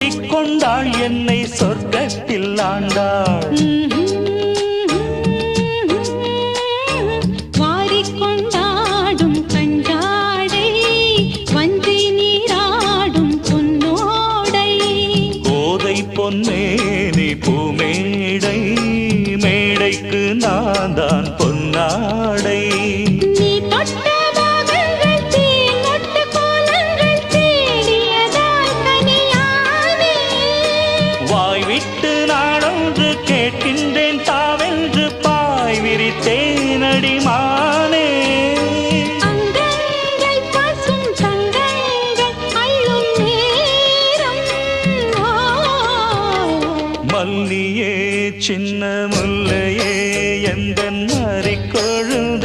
கொண்டாள் என்னை சொர்க்கத்தில் ஆண்டாள். வாரிக்கொண்டாடும் கஞ்சாடை வஞ்சி நீராடும் பொன்னோடை. கோதை பொன்னேனி பூமேடை மேடைக்கு நான் தான் பொன்னாடை. விட்டு நாடொன்று கேட்கின்றேன் தாவென்று பாய் விரித்தேனடி மானே மல்லியே சின்ன முல்லையே எந்த மறிக்கும்